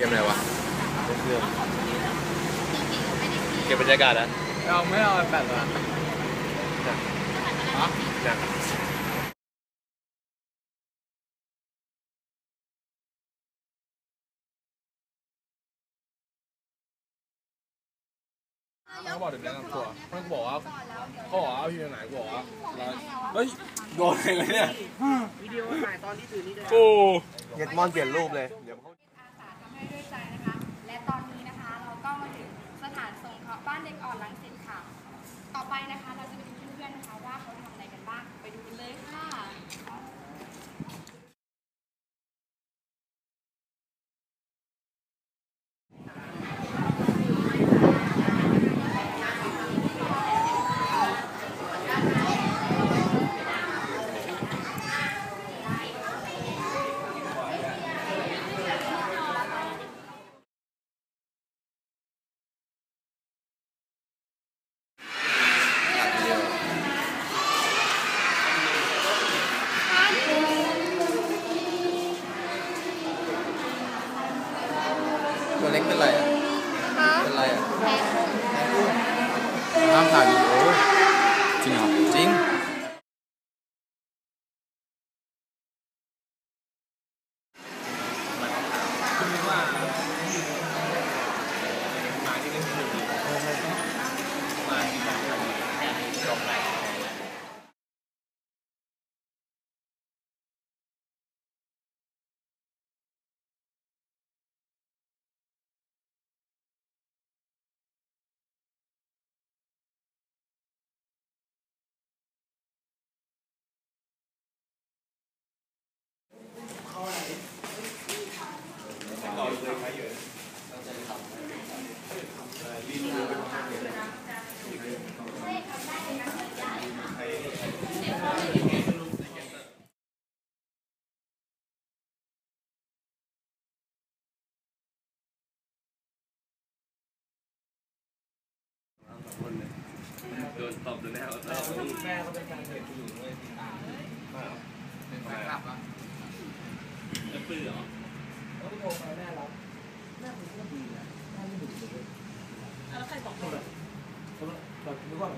เกมอะไรวะเก็บบรรยากาศนะเราไม่เอาแปดละหนักเขาบอกเดี๋ยวแนะนำตัวมันบอกว่าเขาบอกว่าเอาที่ไหนกูบอกว่าเราเฮ้ยโดนอะไรเลยเนี่ยวิดีโอถ่ายตอนที่ถือนี่ด้วยโอ้เย็ดมอนเปลี่ยนรูปเลยเดี๋ยวเขา อาสาทำให้ด้วยใจนะคะ และตอนนี้นะคะเราก็มาถึงสถานสงเคราะห์บ้านเด็กอ่อนลังสิตค่ะ ต่อไปนะคะเราจะไปดูเพื่อนๆนะคะว่าเขาทำอะไรกันบ้าง ไปดูกันเลยค่ะ ตัวเล็กเป็นไรอะ เป็นไรอะ ห้ามถ่ายวิดีโอจริงเหรอ จริงโดนตบโดนแน่แม่เขาเป็นการเห็นผู้หญิงเลยตามเป็นแฟนคลับอะแล้วปืนเหรอแล้วโทรไปแม่รับแม่คุณก็ดีนะแม่ไม่ดุเลยแล้วใครบอกเลยแบบนึกว่า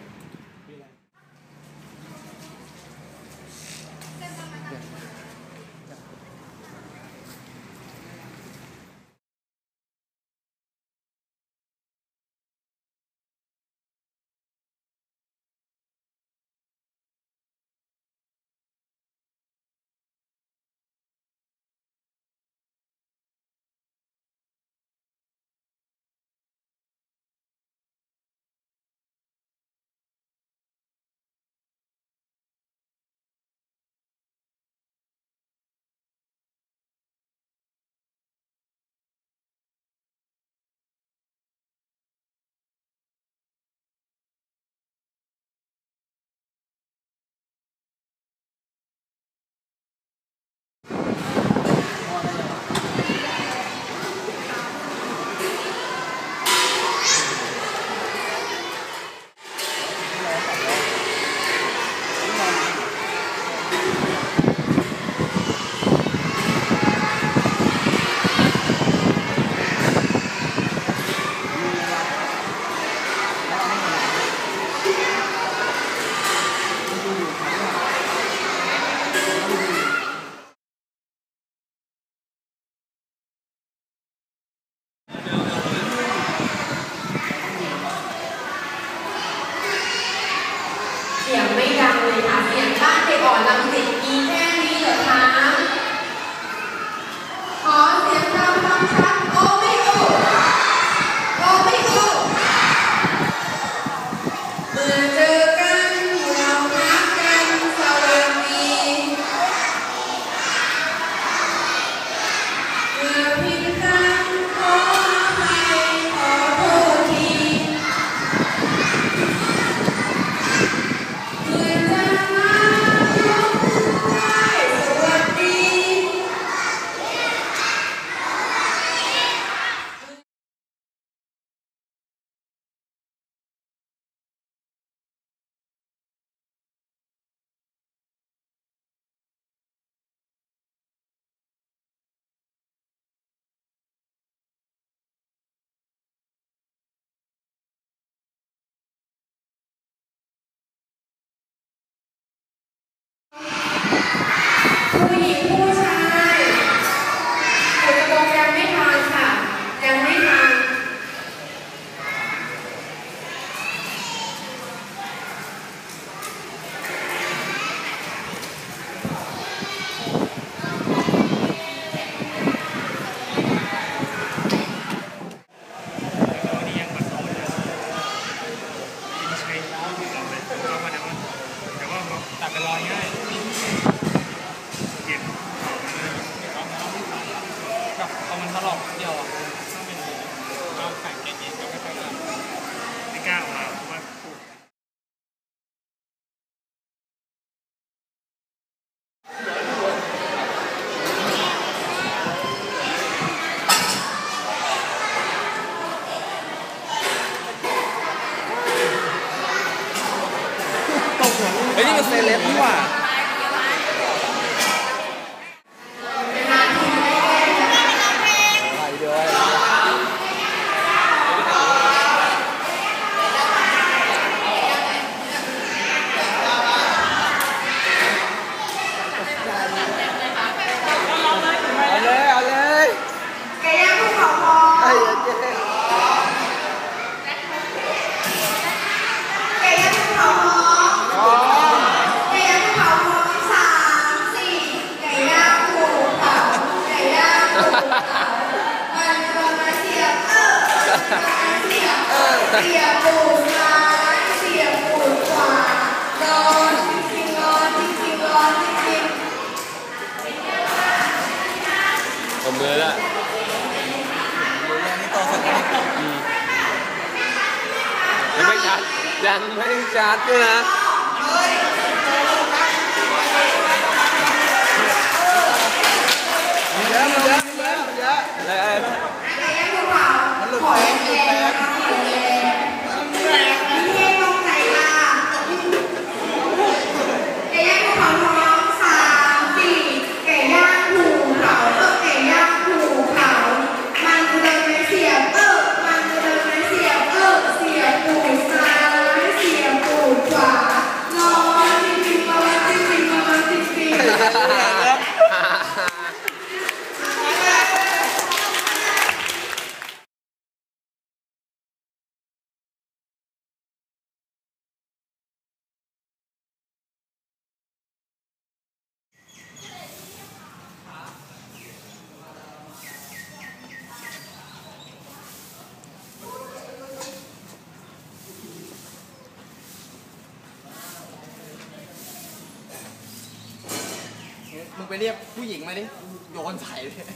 boys 哎你们是来来宾 มือละมือแม่ต่อสักนิยังไม่ชัดยังไม่ชัดด้นะ ไปเรียกผู้หญิงมาดิโยนใส่เลย